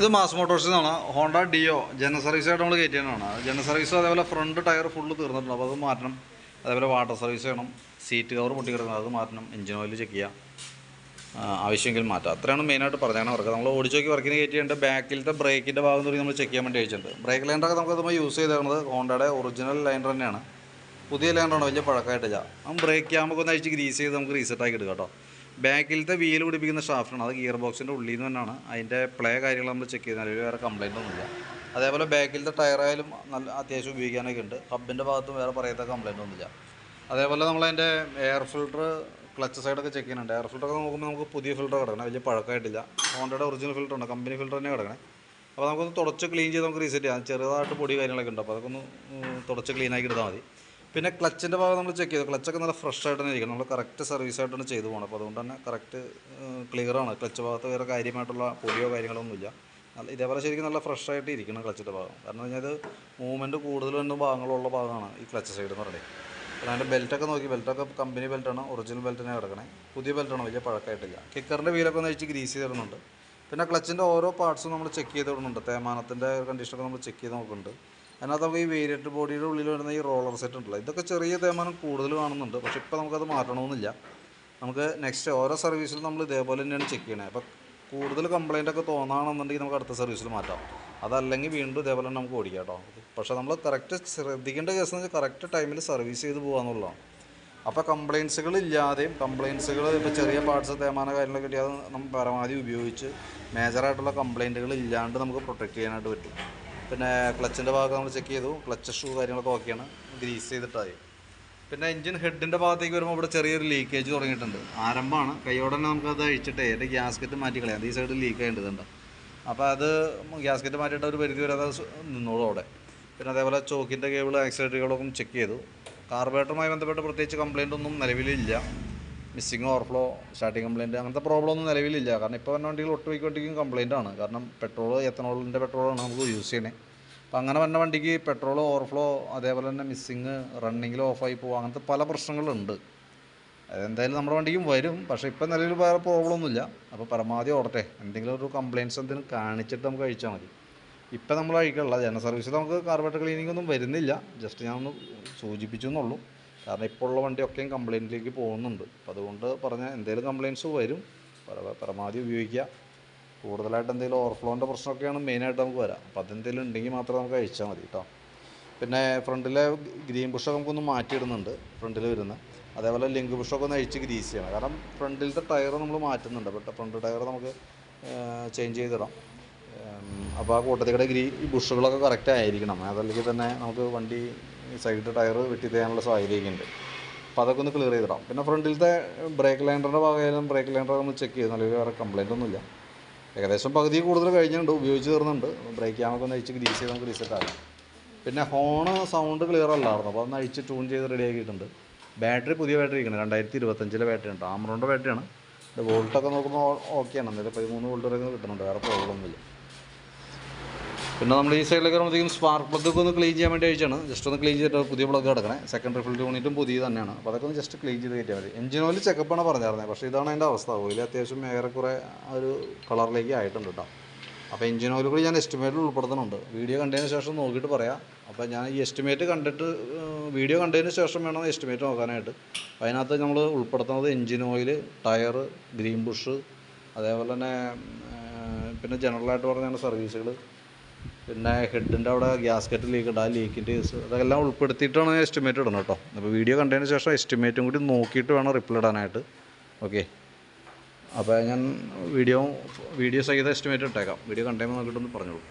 ഇത് മാസ് മോട്ടോഴ്സിൽ നിന്നാണ് Honda deo ജന സർവീസ് ആയിട്ട് നമ്മൾ കയറ്റിയതാണ് ജന സർവീസ് അതേപോലെ ഫ്രണ്ട് ടയർ ഫുള്ള് തീർന്നിട്ടുണ്ട്. അപ്പോൾ അത് മാറ്റണം. അതേപോലെ വാട്ടർ സർവീസ് വേണം. സീറ്റ് കവർ പൊട്ടി കിടക്കുന്നത് അത് മാറ്റണം. എഞ്ചിൻ ഓയിൽ ചെക്ക് ചെയ്യാം. ആവശ്യമെങ്കിൽ മാറ്റാം. അത്രയാണ് മെയിനായിട്ട് പറഞ്ഞാണ് വർക്ക് നമ്മൾ ഓടിച്ചു നോക്കി വർക്കിന് കയറ്റിയിട്ട് ബാക്കിലത്തെ ബ്രേക്കിന്റെ ഭാഗം തുടങ്ങി നമ്മൾ ചെക്ക് ചെയ്യാൻ വേണ്ടി അയച്ചിട്ടുണ്ട് ബ്രേക്ക് ലൈനറൊക്കെ നമുക്ക് നമ്മൾ യൂസ് ചെയ്തിരുന്നത് ഹോണ്ടയുടെ ഒറിജിനൽ ലൈനർ തന്നെയാണ്. പുതിയ ലൈനറാണ് വലിയ പഴക്കമായിട്ടില്ല. ബ്രേക്ക് ക്യാമൊക്കെ ഒന്ന് അഴിച്ച് ഗ്രീസ് ചെയ്ത് നമുക്ക് റീസെറ്റ് ആക്കി എടുക്കാം കേട്ടോ. ബാക്കിലത്തെ വീൽ പിടിപ്പിക്കുന്ന ഷാഫ്റ്റാണ് അത് ഗിയർ ബോക്സിന്റെ ഉള്ളിൽ നിന്ന് തന്നെയാണ്. അതിന്റെ പ്ലേ കാര്യങ്ങൾ നമ്മൾ ചെക്ക് ചെയ്താൽ അതിൽ വേറെ കംപ്ലൈന്റ് ഒന്നുമില്ല. അതേപോലെ ബാക്കിലത്തെ ടയറായാലും നല്ല അത്യാവശ്യം ഉപയോഗിക്കാനൊക്കെ ഉണ്ട്. ഹബിന്റെ ഭാഗത്തും വേറെ പറയാത്ത കംപ്ലൈന്റ് ഒന്നുമില്ല. അതേപോലെ നമ്മളതിന്റെ എയർ ഫിൽട്ടർ ക്ലച്ച് സൈഡൊക്കെ ചെക്ക് ചെയ്യുന്നുണ്ട്. എയർ ഫിൽട്ടറൊക്കെ നോക്കുമ്പോൾ നമുക്ക് പുതിയ ഫിൽട്ടർ കിടക്കണം. വലിയ പഴക്കമായിട്ടില്ല. ഹോണ്ടയുടെ ഒറിജിനൽ ഫിൽട്ടർ ഉണ്ട്. കമ്പനി ഫിൽട്ടർ തന്നെ കിടക്കണേ. അപ്പോൾ നമുക്കൊന്ന് തുടച്ച് ക്ലീൻ ചെയ്ത് നമുക്ക് റീസെറ്റ് ചെയ്യാം. ചെറുതായിട്ട് പൊടി കാര്യങ്ങളൊക്കെ ഉണ്ട്. അപ്പോൾ അതൊക്കെ ഒന്ന് തുടച്ച് ക്ലീൻ ആക്കി എടുത്താൽ മതി. പിന്നെ ക്ലച്ചിന്റെ ഭാഗം നമ്മൾ ചെക്ക് ചെയ്തു. ക്ലച്ചൊക്കെ നല്ല ഫ്രഷ് ആയിട്ട് തന്നെ ഇരിക്കണം. നമ്മൾ കറക്റ്റ് സർവീസ് ആയിട്ടാണ് ചെയ്തു പോകണം അപ്പോൾ അതുകൊണ്ട് തന്നെ കറക്റ്റ് ക്ലിയറാണ് ക്ലച്ച് ഭാഗത്ത് വേറെ കാര്യമായിട്ടുള്ള പൊടിയോ കാര്യങ്ങളൊന്നുമില്ല നല്ല ഇതേപോലെ ശരിക്കും നല്ല ഫ്രഷ് ആയിട്ട് ഇരിക്കണം ക്ലച്ചിന്റെ ഭാഗം. കാരണം കഴിഞ്ഞാൽ ഇത് മൂവ്മെന്റ് കൂടുതൽ വരുന്ന ഭാഗങ്ങളുള്ള ഭാഗമാണ് ഈ ക്ലച്ച് സൈഡ് എന്ന് പറയുന്നത്. പിന്നെ അതിന്റെ ബെൽറ്റൊക്കെ നോക്കി. ബെൽറ്റൊക്കെ കമ്പനി ബെൽറ്റാണ് ഒറിജിനൽ ബെൽറ്റ് തന്നെ കിടക്കണേ. പുതിയ ബെൽറ്റാണ് വലിയ പഴക്കമായിട്ടില്ല. കിക്കറിന്റെ വീലൊക്കെ ഒന്ന് അഴിച്ച് ഗ്രീസ് ചെയ്തിടുന്നുണ്ട് പിന്നെ ക്ലച്ചിന്റെ ഓരോ പാർട്സും നമ്മൾ ചെക്ക് ചെയ്ത് വിടുന്നുണ്ട് തേമാനത്തിന്റെ കണ്ടീഷനൊക്കെ നമ്മൾ ചെക്ക് ചെയ്ത് നോക്കുന്നുണ്ട്. അതിനകത്ത് നമുക്ക് ഈ വേരിയറ്റ് ബോഡിയുടെ ഉള്ളിൽ വരുന്ന ഈ റോളർ സെറ്റ് ഉണ്ടല്ലോ. ഇതൊക്കെ ചെറിയ തേമാനം കൂടുതൽ കാണുന്നുണ്ട്. പക്ഷേ ഇപ്പോൾ നമുക്കത് മാറ്റണമെന്നില്ല. നമുക്ക് നെക്സ്റ്റ് ഓരോ സർവീസിലും നമ്മൾ ഇതേപോലെ തന്നെയാണ് ചെക്ക് ചെയ്യണേ. അപ്പോൾ കൂടുതൽ കംപ്ലൈന്റ് ഒക്കെ തോന്നുകയാണെന്നുണ്ടെങ്കിൽ നമുക്ക് അടുത്ത സർവീസിൽ മാറ്റാം. അതല്ലെങ്കിൽ വീണ്ടും ഇതേപോലെ തന്നെ നമുക്ക് ഓടിക്കാം കേട്ടോ. പക്ഷേ നമ്മൾ കറക്റ്റ് ശ്രദ്ധിക്കേണ്ട കേസ് എന്ന് വെച്ചാൽ കറക്റ്റ് ടൈമിൽ സർവീസ് ചെയ്ത് പോകാന്നുള്ളതാണ് അപ്പോൾ കംപ്ലയിൻസുകൾ ഇല്ലാതെയും കംപ്ലയിൻസുകൾ ഇപ്പോൾ ചെറിയ പാർട്സ് തേമാന കാര്യങ്ങളൊക്കെ കിട്ടിയാൽ നമ്മൾ പരമാവധി ഉപയോഗിച്ച് മേജറായിട്ടുള്ള കംപ്ലയിന്റുകൾ ഇല്ലാണ്ട് നമുക്ക് പ്രൊട്ടക്റ്റ് ചെയ്യാനായിട്ട് പറ്റും. പിന്നെ ക്ലച്ചിന്റെ ഭാഗം നമ്മൾ ചെക്ക് ചെയ്തു. ക്ലച്ച് ഷൂ കാര്യങ്ങളൊക്കെ ഓക്കെയാണ് ഗ്രീസ് ചെയ്തിട്ടായി. പിന്നെ എഞ്ചിൻ ഹെഡിന്റെ ഭാഗത്തേക്ക് വരുമ്പോൾ ഇവിടെ ചെറിയൊരു ലീക്കേജ് തുടങ്ങിയിട്ടുണ്ട്. ആരംഭമാണ്. കൈയോടെ തന്നെ നമുക്കത് അഴിച്ചിട്ടേ എന്റെ ഗ്യാസ്കറ്റ് മാറ്റി കളയാം. ഈ സൈഡിൽ ലീക്ക് ആയിട്ടുണ്ട് അപ്പോൾ അത് ഗ്യാസ്കറ്റ് മാറ്റിയിട്ട് ഒരു പരിധി വരെ അത് നിന്നോളൂ അവിടെ. പിന്നെ അതേപോലെ ചോക്കിന്റെ കേബിൾ ആക്സിലേറ്ററുകളൊക്കെ ചെക്ക് ചെയ്തു. കാർബറേറ്ററുമായി ബന്ധപ്പെട്ട് പ്രത്യേകിച്ച് കംപ്ലയിന്റ് ഒന്നും നിലവിലില്ല. മിസ്സിങ് ഓവർഫ്ലോ സ്റ്റാർട്ടിങ് കംപ്ലയിന്റ് അങ്ങനത്തെ പ്രോബ്ലം ഒന്നും നിലവിലില്ല. കാരണം ഇപ്പോൾ വരുന്ന വണ്ടികൾ ഒട്ടുമിക്ക വണ്ടിക്കും കംപ്ലയിന്റ് ആണ്. കാരണം പെട്രോൾ എത്തനോളിന്റെ പെട്രോളാണ് നമുക്ക് യൂസ് ചെയ്യണേ. അപ്പോൾ അങ്ങനെ വരുന്ന വണ്ടിക്ക് പെട്രോൾ ഓവർഫ്ലോ അതേപോലെ തന്നെ മിസ്സിങ് റണ്ണിങ്ങിൽ ഓഫായി പോകുക അങ്ങനത്തെ പല പ്രശ്നങ്ങളുണ്ട്. അതെന്തായാലും നമ്മുടെ വണ്ടിക്കും വരും. പക്ഷേ ഇപ്പം നിലവിൽ വേറെ പ്രോബ്ലം ഒന്നുമില്ല. അപ്പോൾ പരമാവധി ഓടട്ടെ. എന്തെങ്കിലും ഒരു കംപ്ലയിൻസ് എന്തെങ്കിലും കാണിച്ചിട്ട് നമുക്ക് കഴിച്ചാൽ മതി. ഇപ്പം നമ്മൾ അഴിക്കുള്ള ജന സർവീസിൽ നമുക്ക് കാർബറേറ്റർ ക്ലീനിങ് ഒന്നും വരുന്നില്ല. ജസ്റ്റ് ഞാനൊന്ന് സൂചിപ്പിച്ചു എന്നുള്ളൂ. കാരണം ഇപ്പോൾ ഉള്ള വണ്ടിയൊക്കെയും കംപ്ലയിന്റിലേക്ക് പോകുന്നുണ്ട്. അതുകൊണ്ട് പറഞ്ഞാൽ എന്തെങ്കിലും കംപ്ലയിൻസ് വരും. പര- പരമാവധി ഉപയോഗിക്കുക. കൂടുതലായിട്ട് എന്തെങ്കിലും ഓവർഫ്ലോന്റെ പ്രശ്നമൊക്കെയാണ് മെയിനായിട്ട് നമുക്ക് വരാം. അപ്പോൾ അതെന്തെങ്കിലും ഉണ്ടെങ്കിൽ മാത്രം നമുക്ക് അഴിച്ചാൽ മതി കേട്ടോ പിന്നെ ഫ്രണ്ടിലെ ഗ്രീൻ ബുഷൊക്കെ നമുക്കൊന്ന് മാറ്റിയിടുന്നുണ്ട് ഫ്രണ്ടിൽ വരുന്ന. അതേപോലെ ലിങ്ക് ബുഷൊക്കെ ഒന്ന് അഴിച്ച് ഗ്രീസ് ചെയ്യണം. കാരണം ഫ്രണ്ടിലത്തെ ടയർ നമ്മൾ മാറ്റുന്നുണ്ട്. ബട്ട് ഫ്രണ്ട് ടയർ നമുക്ക് ചേഞ്ച് ചെയ്തിടാം. അപ്പോൾ ആ കൂട്ടത്തിൽ കൂടെ ഗ്രീ ബുഷുകളൊക്കെ കറക്റ്റ് ആയിരിക്കണം. അതല്ലെങ്കിൽ തന്നെ നമുക്ക് വണ്ടി സൈഡ് ടയർ വെട്ടി തേനുള്ള സാഹചര്യമൊക്കെ ഉണ്ട് അപ്പോൾ അതൊക്കെ ഒന്ന് ക്ലിയർ ചെയ്തിടാം. പിന്നെ ഫ്രണ്ടിലത്തെ ബ്രേക്ക് ലൈൻഡറിന്റെ ഭാഗമായാലും ബ്രേക്ക് ലൈൻഡർ നമ്മൾ ചെക്ക് ചെയ്ത് നല്ല വേറെ കംപ്ലയിന്റ് ഒന്നുമില്ല. ഏകദേശം പകുതി കൂടുതൽ കഴിഞ്ഞിട്ടുണ്ട്. ഉപയോഗിച്ച് തീർന്നുണ്ട് ബ്രേക്ക് ക്യാമൊക്കെ ഒന്ന് അഴിച്ച് ഗ്രീസ് ചെയ്ത് നമുക്ക് റീസെറ്റ് ആക്കാം. പിന്നെ ഹോണ് സൗണ്ട് ക്ലിയർ അല്ലായിരുന്നു. അപ്പോൾ അതൊന്ന് അഴിച്ച് ട്യൂൺ ചെയ്ത് റെഡി ആക്കിയിട്ടുണ്ട്. ബാറ്ററി പുതിയ ബാറ്ററി ഇരിക്കണം. രണ്ടായിരത്തി ഇരുപത്തഞ്ചിലെ ബാറ്ററി ഉണ്ട് ആമറോണിന്റെ ബാറ്ററിയാണ് വോൾട്ടൊക്കെ നോക്കുമ്പോൾ ഓക്കെയാണ് എന്തായാലും പതിമൂന്ന് വോൾട്ട് വരെ കിട്ടുന്നുണ്ട്. വേറെ പ്രോബ്ലം ഒന്നുമില്ല. പിന്നെ നമ്മൾ ഈ സൈഡിലേക്ക് വരുമ്പോഴത്തേക്കും സ്പാർക്ക് പ്ലഗ് ഒക്കെ ഒന്ന് ക്ലീൻ ചെയ്യാൻ വേണ്ടി അയച്ചാണ് ജസ്റ്റ് ഒന്ന് ക്ലീൻ ചെയ്തിട്ട് പുതിയ പ്ലഗ് കിടക്കണേ സെക്കൻഡറി റിഫിൽ യൂണിറ്റും പുതിയ തന്നെയാണ്. അപ്പോൾ അതൊക്കെ ഒന്ന് ജസ്റ്റ് ക്ലീൻ ചെയ്ത് കയറ്റിയാൽ മതി. എഞ്ചിൻ ഓയിൽ ചെക്കപ്പാണ് പറഞ്ഞായിരുന്നത് പക്ഷേ ഇതാണ് അതിന്റെ അവസ്ഥ. ഓയിൽ അത്യാവശ്യം ഏറെക്കുറെ ഒരു കളറിലേക്ക് ആയിട്ടുണ്ട് കേട്ടോ അപ്പോൾ എഞ്ചിൻ ഓയിൽ കൂടി ഞാൻ എസ്റ്റിമേറ്റിൽ ഉൾപ്പെടുത്തുന്നുണ്ട് വീഡിയോ കണ്ടതിന് ശേഷം നോക്കിയിട്ട് പറയാം. അപ്പോൾ ഞാൻ ഈ എസ്റ്റിമേറ്റ് കണ്ടിട്ട് വീഡിയോ കണ്ടതിന് ശേഷം വേണം എസ്റ്റിമേറ്റ് നോക്കാനായിട്ട്. അതിനകത്ത് നമ്മൾ ഉൾപ്പെടുത്തുന്നത് engine oil tyre green bush അതേപോലെ തന്നെ പിന്നെ ജനറലായിട്ട് പറഞ്ഞാൽ സർവീസുകൾ പിന്നെ ഹെഡിന്റെ അവിടെ ഗ്യാസ്കറ്റ് ലീക്ക് ഉണ്ട് ആ ലീക്കിന്റെ കേസ് അതെല്ലാം ഉൾപ്പെടുത്തിയിട്ടാണ് എസ്റ്റിമേറ്റ് ഇടുന്നത് കേട്ടോ. അപ്പോൾ വീഡിയോ കണ്ടതിന് ശേഷം എസ്റ്റിമേറ്റും കൂടി നോക്കിയിട്ട് വേണം റിപ്ലൈ ഇടാനായിട്ട്. ഓക്കെ അപ്പോൾ ഞാൻ വീഡിയോ വീഡിയോ സഹിതം എസ്റ്റിമേറ്റ് ഇട്ടേക്കാം. വീഡിയോ കണ്ടതിന് നോക്കിയിട്ടൊന്ന് പറഞ്ഞോളൂ.